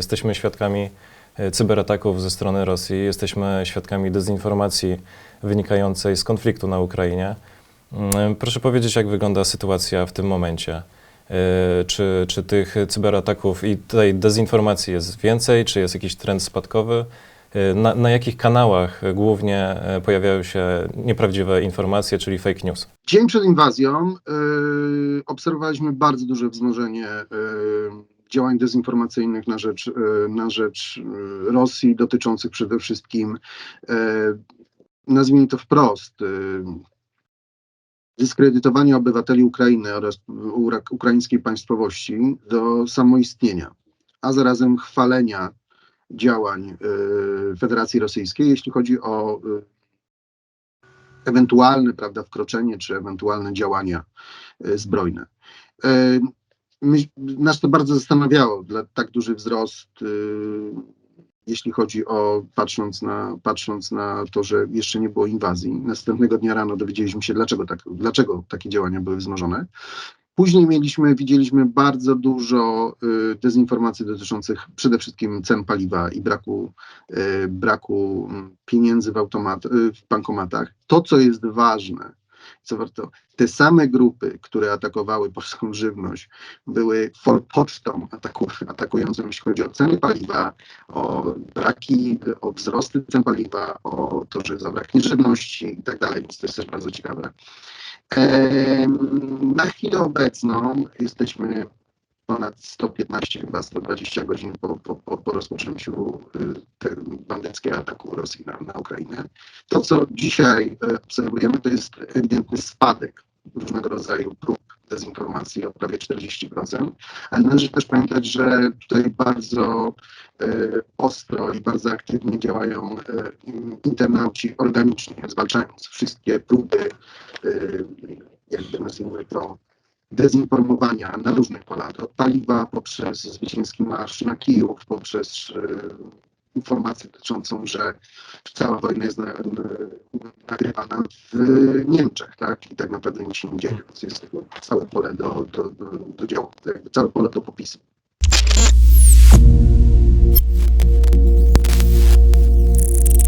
jesteśmy świadkami e, cyberataków ze strony Rosji, jesteśmy świadkami dezinformacji wynikającej z konfliktu na Ukrainie. Mm, Proszę powiedzieć, jak wygląda sytuacja w tym momencie? E, Czy, czy tych cyberataków i tej dezinformacji jest więcej, czy jest jakiś trend spadkowy? E, Na, na jakich kanałach e, głównie e, pojawiają się nieprawdziwe informacje, czyli fake news? Dzień przed inwazją obserwowaliśmy bardzo duże wzmożenie działań dezinformacyjnych na rzecz, y, na rzecz y, Rosji, dotyczących przede wszystkim, y, nazwijmy to wprost, dyskredytowania obywateli Ukrainy oraz ukraińskiej państwowości do samoistnienia, a zarazem chwalenia działań Federacji Rosyjskiej, jeśli chodzi o ewentualne prawda, wkroczenie czy ewentualne działania e, zbrojne. Nas to bardzo zastanawiało, dla tak duży wzrost, e, jeśli chodzi o, patrząc na, patrząc na to, że jeszcze nie było inwazji. Następnego dnia rano dowiedzieliśmy się, dlaczego, tak, dlaczego takie działania były wzmożone. Później mieliśmy, widzieliśmy bardzo dużo y, dezinformacji dotyczących przede wszystkim cen paliwa i braku, y, braku pieniędzy w, automat, y, w bankomatach. To, co jest ważne, co warto, te same grupy, które atakowały polską żywność, były forpocztą ataku, atakującą, jeśli chodzi o ceny paliwa, o braki, o wzrosty cen paliwa, o to, że zabraknie żywności i tak dalej, więc to jest też bardzo ciekawe. Na chwilę obecną jesteśmy ponad 115, chyba 120 godzin po, po, po, po rozpoczęciu y, bandyckiego ataku Rosji na, na Ukrainę. To, co dzisiaj e, obserwujemy, to jest ewidentny spadek różnego rodzaju prób dezinformacji o prawie 40%, ale należy też pamiętać, że tutaj bardzo e, ostro i bardzo aktywnie działają e, internauci organicznie, zwalczając wszystkie próby, e, jakby nazwijmy to, dezinformowania na różnych polach, od paliwa poprzez zwycięski marsz na Kijów, poprzez e, informację dotyczącą, że cała wojna jest na, nagrywana w Niemczech, tak? I tak naprawdę nic się nie dzieje, więc jest całe pole do, do, do, do działu, całe pole do popisu.